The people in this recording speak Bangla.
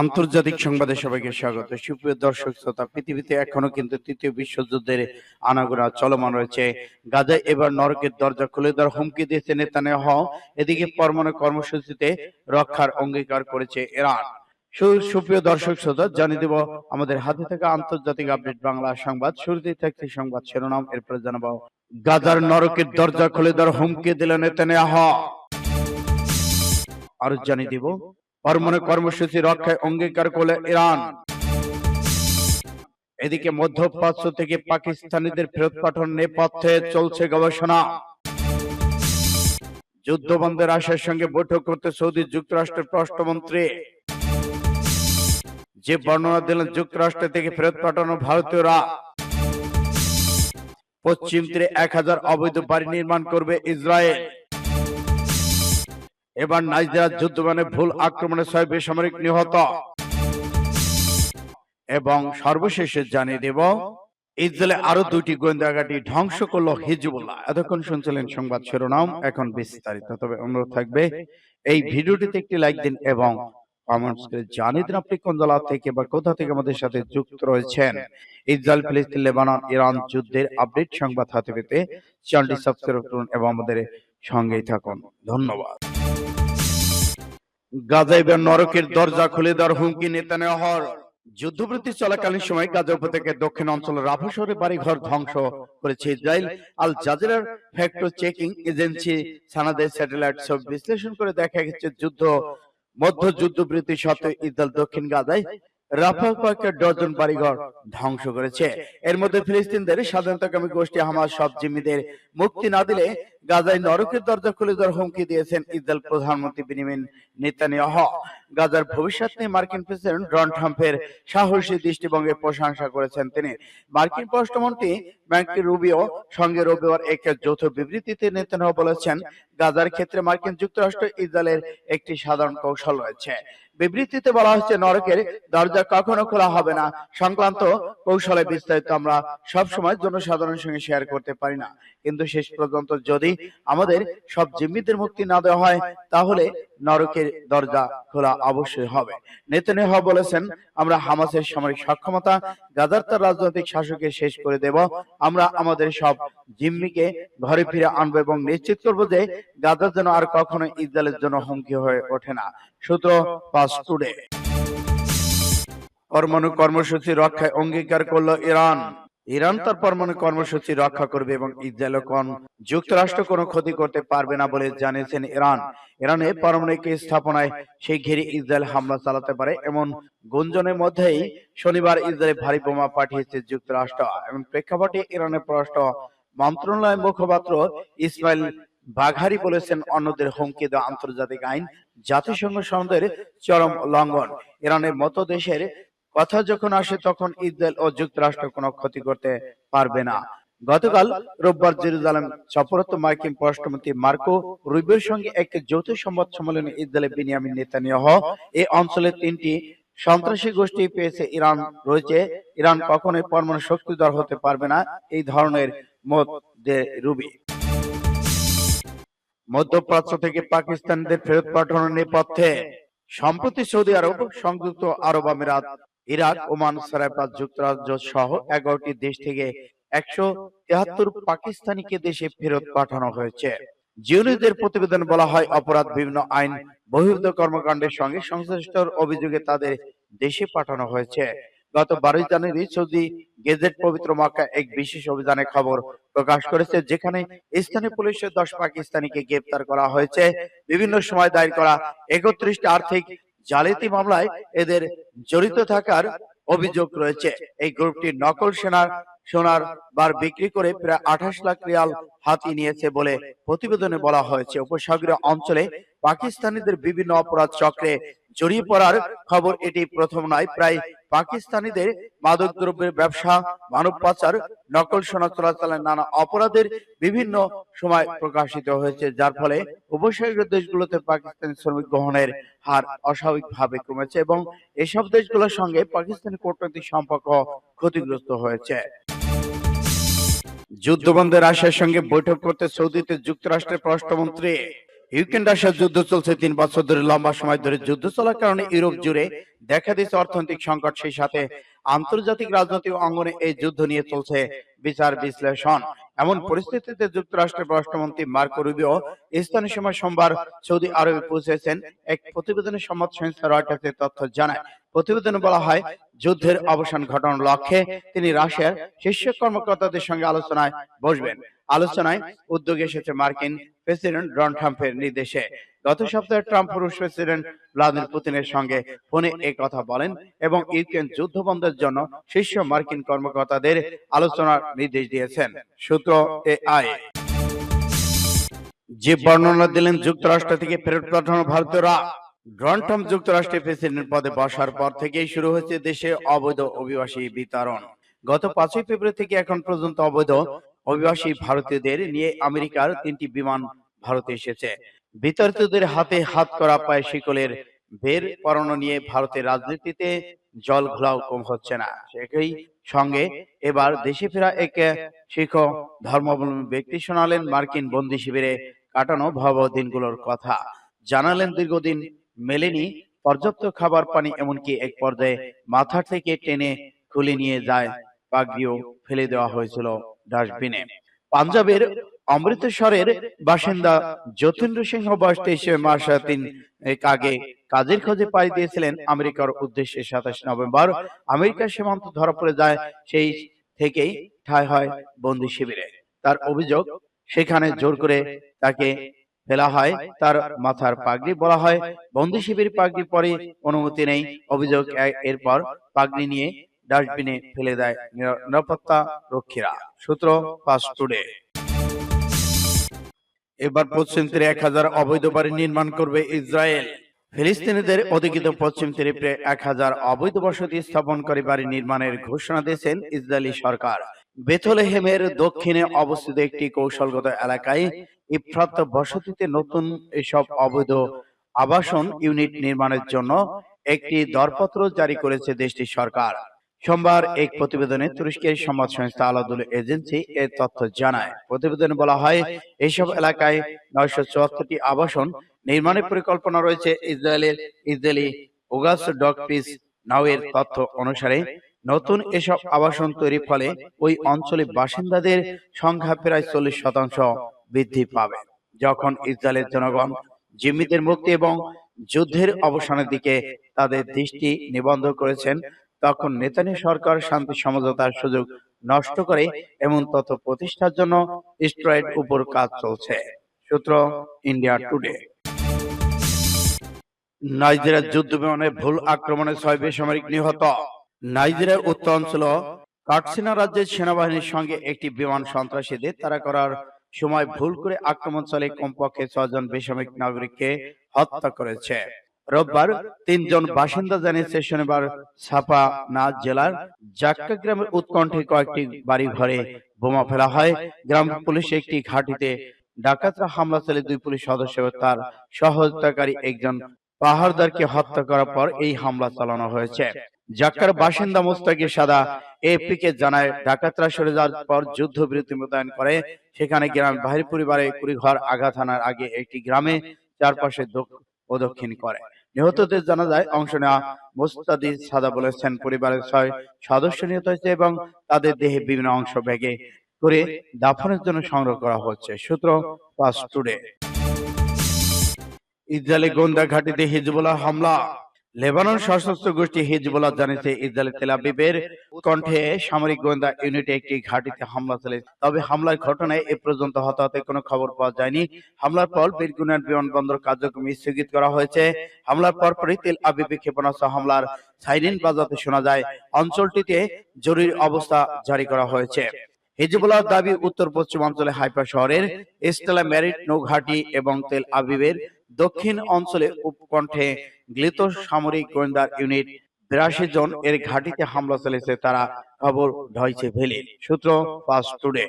আন্তর্জাতিক সংবাদে সবাইকে স্বাগত। সুপ্রিয় দর্শক শ্রোতা পৃথিবীতে এখনও কিন্তু তৃতীয় বিশ্বযুদ্ধের আনাগোনা চলমান রয়েছে। গাজায় এবার নরকের দরজা খুলে দেওয়ার হুমকি দিয়েছে নেতানিয়াহ এদিকে পরমাণু কর্মসূচিতে রক্ষার অঙ্গীকার করেছে ইরান। সুপ্রিয় দর্শক শ্রোতা জানিয়ে দেব আমাদের হাতে থাকা আন্তর্জাতিক আপডেট বাংলা সংবাদ। শুরুতেই থাকছে সংবাদ শিরোনাম এরপরে জানাব গাজার নরকের দরজা খুলে দেওয়ার হুমকি দিল নেতানিয়াহ আরও জানিয়ে দিব পরমাণু কর্মসূচি রক্ষায় অঙ্গীকার করলে ইরান। এদিকে মধ্যপ্রাচ্য থেকে পাকিস্তানিদের ফেরত পাঠানোর নেপথ্যে চলছে গবেষণা। যুদ্ধবন্ধের আশার সঙ্গে বৈঠক করতে সৌদি যুক্তরাষ্ট্রের পররাষ্ট্রমন্ত্রী। যে বর্ণনা দিলেন, যুক্তরাষ্ট্র থেকে ফেরত পাঠানো ভারতীয়রা। পশ্চিম তীরে এক হাজার অবৈধ বাড়ি নির্মাণ করবে ইসরায়েল। এবার নাইজেরিয়ার যুদ্ধ মানে ভুল আক্রমণে ছয় বেসামরিক নিহত। এবং সর্বশেষে জানিয়ে দেব, ইসরায়েলে আরও দুটি গোয়েন্দা ঘাঁটি ধ্বংস করল হিজবুল্লাহ। এতক্ষণ শুনছিলেন সংবাদ শিরোনাম, এখন বিস্তারিত। তবে অনুরোধ থাকবে, এই ভিডিওটিতে একটি লাইক দিন এবং কমেন্টস করে জানিয়ে দিন আপনি কোন জেলা থেকে বা কোথা থেকে আমাদের সাথে যুক্ত রয়েছেন। ইসরায়েল, ফিলিস্তিন, লেবানন, ইরান যুদ্ধের আপডেট সংবাদ হাতে পেতে চ্যানেলটি সাবস্ক্রাইব করুন এবং আমাদের সঙ্গেই থাকুন। ধন্যবাদ। গাজা এবার নরকের দরজা খুলে দেওয়ার হুমকি নেতানিয়াহুর যুদ্ধবৃত্তি চলাকালীন সময় গাজা উপত্যকার দক্ষিণ অঞ্চলের রাফা শহরে বাড়িঘর ধ্বংস করেছে ইসরায়েল। আল জাজিরার ফ্যাক্টর চেকিং এজেন্সি সানাদের স্যাটেলাইট সব বিশ্লেষণ করে দেখা গেছে যুদ্ধ মধ্য যুদ্ধবৃত্তি সত্ত্বেও ইসরায়েল দক্ষিণ গাজায় কয়েকটা ডজন বাড়িঘর ধ্বংস করেছে। এর মধ্যে ফিলিস্তিনদের স্বাধীনতাকামী গোষ্ঠী হামাস সব জিম্মিদের মুক্তি না দিলে গাজায় নরকের দরজা খুলে দেওয়ার হুমকি দিয়েছেন ইসরায়েল প্রধানমন্ত্রী বিনিমিন নেতানিয়াহ। গাজার ভবিষ্যৎ নিয়ে মার্কিন প্রেসিডেন্ট ডোনাল্ড ট্রাম্পের সাহসী দৃষ্টিভঙ্গির প্রশংসা করেছেন তিনি। মার্কিন পররাষ্ট্রমন্ত্রী ব্যাংকি রুবিও সঙ্গে রবিবার এক যৌথ বিবৃতিতে নেতানিয়াহ বলেছেন, গাজার ক্ষেত্রে মার্কিন যুক্তরাষ্ট্র ইসরায়েলের একটি সাধারণ কৌশল রয়েছে। বিবৃতিতে বলা হচ্ছে, নরকের দরজা কখনো খোলা হবে না। সংক্রান্ত কৌশলে বিস্তারিত আমরা সব সময় জনসাধারণের সঙ্গে শেয়ার করতে পারি না। কিন্তু শেষ পর্যন্ত যদি আমাদের সব জিম্মিদের মুক্তি না দেওয়া হয়, তাহলে নরকের দরজা খোলা অবশ্যই হবে। নেতানিয়াহ বলেছেন, আমরা হামাসের সামরিক সক্ষমতা, গাজার তার রাজনৈতিক শাসকে শেষ করে দেব। আমরা আমাদের সব জিম্মিকে ঘরে ফিরে আনব এবং নিশ্চিত করব যে গাজার যেন আর কখনো ইসরায়েলের জন্য হুমকি হয়ে ওঠে না। সূত্র টুডে পরমাণু কর্মসূচি রক্ষায় অঙ্গীকার করল ইরান। ইরান তার পরমাণু কর্মসূচি রক্ষা করবে এবং ইসরায়েল কোন যুক্তরাষ্ট্র কোনো ক্ষতি করতে পারবে না বলে জানিয়েছেন ইরান। ইরানে পারমাণবিক স্থাপনায় সেই ঘিরে ইসরায়েল হামলা চালাতে পারে এমন গুঞ্জনের মধ্যেই শনিবার ইসরায়েল ভারী বোমা পাঠিয়েছে যুক্তরাষ্ট্র। এবং প্রেক্ষাপটে ইরানের পররাষ্ট্র মন্ত্রণালয়ের মুখপাত্র ইসমাইল বাঘারি বলেছেন, অন্যদের হুমকি দেওয়া আন্তর্জাতিক আইন, জাতিসংঘ সনদের চরম লঙ্ঘন। ইরানের মতো দেশের কথা যখন আসে, তখন ইসরায়েল ও যুক্তরাষ্ট্র কোনো ক্ষতি করতে পারবে না। গতকাল রোববার জেরুজালেম সফরত মার্কিন পররাষ্ট্রমন্ত্রী মার্কো রুবিওর সঙ্গে এক যৌথ সংবাদ সম্মেলনে ইসরায়েলের বিনিয়ামিন নেতানিয়াহ এই অঞ্চলের তিনটি সন্ত্রাসী গোষ্ঠী পেয়েছে। ইরান রয়েছে, ইরান কখনোই পরমাণু শক্তিধর হতে পারবে না, এই ধরনের মত দে রুবি। মধ্যপ্রাচ্য থেকে পাকিস্তানদের ফেরত পাঠানোর নেপথ্যে সম্প্রতি সৌদি আরব সংযুক্ত আরব আমিরাত, ইরাক, ওমান সারাইপাত যুক্তরাজ্য সহ এগারোটি দেশ থেকে একশো তেহাত্তর পাকিস্তানিকে দেশে ফেরত পাঠানো হয়েছে। জিওনিদের প্রতিবেদন বলা হয়, অপরাধ বিভিন্ন আইন বহির্ভূত কর্মকাণ্ডের সঙ্গে সংশ্লিষ্ট অভিযোগে তাদের দেশে পাঠানো হয়েছে। গত বারোই জানুয়ারি সৌদি গেজেট পবিত্র মক্কা এক বিশেষ অভিযানে খবর প্রকাশ করেছে, যেখানে স্থানীয় পুলিশের দশ পাকিস্তানিকে গ্রেপ্তার করা হয়েছে। বিভিন্ন সময় দায়ের করা একত্রিশটি আর্থিক জালিয়াতি মামলায় এদের জড়িত থাকার অভিযোগ রয়েছে। এই গ্রুপটি নকল সেনার সোনার বার বিক্রি করে প্রায় আঠাশ লাখ রিয়াল হাতিয়ে নিয়েছে বলে প্রতিবেদনে বলা হয়েছে। উপসাগরীয় অঞ্চলে পাকিস্তানিদের বিভিন্ন অপরাধ চক্রে জড়িয়ে পড়ার খবর এটি প্রথম নয়। প্রায় পাকিস্তানিদের মাদক দ্রব্যের ব্যবসা, মানব পাচার, নকল সোনা চলাচলের নানা অপরাধের বিভিন্ন সময় প্রকাশিত হয়েছে, যার ফলে উপসাগরীয় দেশগুলোতে পাকিস্তানি শ্রমিক গ্রহণের হার অস্বাভাবিকভাবে কমেছে এবং এসব দেশগুলোর সঙ্গে পাকিস্তানি কূটনৈতিক সম্পর্ক ক্ষতিগ্রস্ত হয়েছে। যুদ্ধবন্ধের আশার সঙ্গে বৈঠক করতে সৌদিতে যুক্তরাষ্ট্রের পররাষ্ট্রমন্ত্রী ইউক্রেন রাশিয়ার যুদ্ধ চলছে তিন বছর ধরে, লম্বা সময় ধরে যুদ্ধ চলার কারণে ইউরোপ জুড়ে দেখা দিয়েছে অর্থনৈতিক সংকট, সেই সাথে আন্তর্জাতিক রাজনৈতিক অঙ্গনে এই যুদ্ধ নিয়ে চলছে বিচার বিশ্লেষণ। এমন পরিস্থিতিতে যুক্তরাষ্ট্রের পররাষ্ট্রমন্ত্রী মার্কো রুবিও স্থানীয় সময় সোমবার সৌদি আরবে পৌঁছেছেন। এক প্রতিবেদনে সংবাদ সংস্থা রয়টার্সের তথ্য জানায়, প্রতিবেদনে বলা হয়, যুদ্ধের অবসান ঘটানোর লক্ষ্যে তিনি রাশিয়ার শীর্ষ কর্মকর্তাদের সঙ্গে আলোচনায় বসবেন। আলোচনায় উদ্যোগে এসেছে মার্কিন প্রেসিডেন্ট ডোনাল্ড ট্রাম্পের নির্দেশে। গত সপ্তাহে ট্রাম্প রুশ প্রেসিডেন্ট ভ্লাদিমির পুতিনের সঙ্গে ফোনে এই কথা বলেন এবং ইউক্রেন যুদ্ধ বন্ধের জন্য শীর্ষ মার্কিন কর্মকর্তাদের আলোচনার নির্দেশ দিয়েছেন। সূত্র এআই। যে বর্ণনা দিলেন যুক্তরাষ্ট্র থেকে ফেরত পাঠানো ভারতীয়রা, ডোনাল্ড ট্রাম্প যুক্তরাষ্ট্রের প্রেসিডেন্ট পদে বসার পর থেকেই শুরু হয়েছে দেশে অবৈধ অভিবাসী বিতরণ। গত পাঁচই ফেব্রুয়ারি থেকে এখন পর্যন্ত অবৈধ অভিবাসী ভারতীয়দের নিয়ে আমেরিকার তিনটি বিমান ভারতে এসেছে। বিতাড়িতদের হাতে হাত করা পায়ে শিকলের বের পরানো নিয়ে ভারতের রাজনীতিতে জল ঘোলাও কম হচ্ছে না। সেই সঙ্গে এবার দেশে ফেরা এক শিখ ধর্মাবলম্বী ব্যক্তি শোনালেন মার্কিন বন্দি শিবিরে কাটানো ভয়াবহ দিনগুলোর কথা। জানালেন দীর্ঘদিন মেলেনি পর্যাপ্ত খাবার পানি এমনকি এক পর্যায়ে মাথা থেকে টেনে খুলে নিয়ে যায় পাগড়িও ফেলে দেওয়া হয়েছিল ডাস্টবিনে। পাঞ্জাবের অমৃতসরের বাসিন্দা যতীন্দ্র সিংহ বয়স তেইশে মাস তিন এক আগে কাজের খোঁজে পাড়ি দিয়েছিলেন আমেরিকার উদ্দেশ্যে সাতাশ নভেম্বর। আমেরিকার সীমান্ত ধরা পড়ে যায় সেই থেকেই ঠাঁই হয় বন্দি শিবিরে। তার অভিযোগ সেখানে জোর করে তাকে ফেলা হয়। তার মাথার পাগড়ি বলা হয়। বন্দি শিবির পাগড়ি পরে অনুমতি নেই। অভিযোগ এরপর পাগড়ি নিয়ে ডাস্টবিনে ফেলে দেয় নিরাপত্তা রক্ষীরা। সূত্র ফাস্ট টুডে এবার পশ্চিম তীরে এক হাজার অবৈধ বাড়ি নির্মাণ করবে ইসরায়েল। ফিলিস্তিনিদের অধিকৃত পশ্চিম তীরে প্রায় এক হাজার অবৈধ বসতি স্থাপনকারী বাড়ি নির্মাণের ঘোষণা দিয়েছেন ইসরায়েলি সরকার। বেথলেহেমের দক্ষিণে অবস্থিত একটি কৌশলগত এলাকায় ইফরাত বসতিতে নতুন এসব অবৈধ আবাসন ইউনিট নির্মাণের জন্য একটি দরপত্র জারি করেছে দেশটির সরকার। সোমবার এক প্রতিবেদনে তুরস্কের সংবাদ সংস্থা আলাদুল এজেন্সি এর তথ্য জানায়। প্রতিবেদনে বলা হয় এইসব এলাকায় নয়শো চুয়াত্তরটি আবাসন নির্মাণের পরিকল্পনা রয়েছে ইসরায়েলের ইসরায়েলি ওগাস ডক পিস নাওয়ের তথ্য অনুসারে নতুন এসব আবাসন তৈরির ফলে ওই অঞ্চলে বাসিন্দাদের সংখ্যা প্রায় চল্লিশ শতাংশ বৃদ্ধি পাবে। যখন ইসরায়েলের জনগণ জিম্মিদের মুক্তি এবং যুদ্ধের অবসানের দিকে তাদের দৃষ্টি নিবন্ধ করেছেন তখন নেতানি সরকার শান্তি সমঝোতার সুযোগ নষ্ট করে এমন তথ্য প্রতিষ্ঠার জন্য ইসরায়েল উপর কাজ চলছে। সূত্র ইন্ডিয়া টুডে নাইজেরিয়ার যুদ্ধ বিমানে ভুল আক্রমণে ছয় বেসামরিক নিহত। নাইজেরিয়ার উত্তর অঞ্চল কাটসিনা রাজ্যের সেনাবাহিনীর সঙ্গে একটি বিমান সন্ত্রাসীদের তারা করার সময় ভুল করে আক্রমণ চালিয়ে কমপক্ষে ছজন বেসামরিক নাগরিককে হত্যা করেছে। রোববার তিনজন বাসিন্দা জানিয়েছে শনিবার ছাপা না জেলার জাক্কা গ্রামের উৎকণ্ঠে কয়েকটি বাড়ি ঘরে বোমা ফেলা হয়। গ্রাম পুলিশ একটি ঘাঁটিতে ডাকাতরা হামলা চালিয়ে দুই পুলিশ সদস্য তার সহযোগিতাকারী একজন পাহাড়দারকে হত্যা করার পর এই হামলা চালানো হয়েছে। জাক্কার বাসিন্দা মুস্তাকি সাদা এপি কে জানায় ডাকাতরা সরে যাওয়ার পর যুদ্ধ বিরতি মোতায়েন করে। সেখানে গ্রাম বাহির পরিবারে কুড়ি ঘর আঘাত হানার আগে একটি গ্রামে চারপাশে প্রদক্ষিণ করে। নিহতদের জানা যায় অংশ নেওয়া মোস্তাদি সাদা বলেছেন পরিবারের ছয় সদস্য নিহত হয়েছে এবং তাদের দেহে বিভিন্ন অংশ ভেগে করে দাফনের জন্য সংগ্রহ করা হচ্ছে। সূত্র পাস টুডে। ইসরায়েলি গোন্দা ঘাটিতে হিজবুল্লাহ হামলা। লেবানন সশস্ত্র গোষ্ঠী হিজবুল্লাহ জানিয়েছে ইসরায়েল তেল আবিবের কণ্ঠে সামরিক গোয়েন্দা ইউনিটে একটি ঘাটিতে হামলা চলে তবে হামলার ঘটনায় এ পর্যন্ত হতাহতের কোনো খবর পাওয়া যায়নি। হামলার পর বেরগুনার বিমানবন্দর কার্যক্রম স্থগিত করা হয়েছে। হামলার পরপরই তেল আবিবে ক্ষেপণাস্ত্র হামলার সাইরেন বাজাতে শোনা যায়। অঞ্চলটিতে জরুরি অবস্থা জারি করা হয়েছে। হিজবুল্লাহ দাবি উত্তর পশ্চিমাঞ্চলে হাইফা শহরের স্টেলা ম্যারিট নৌঘাটি এবং তেল আবিবের দক্ষিণ অঞ্চলে উপকণ্ঠে গ্লিত সামরিক গোয়েন্দা ইউনিট বিরাশি জন এর ঘাটিতে হামলা চালিয়েছে তারা খবর ঢয়ছে ভেলে। সূত্র পাস টুডে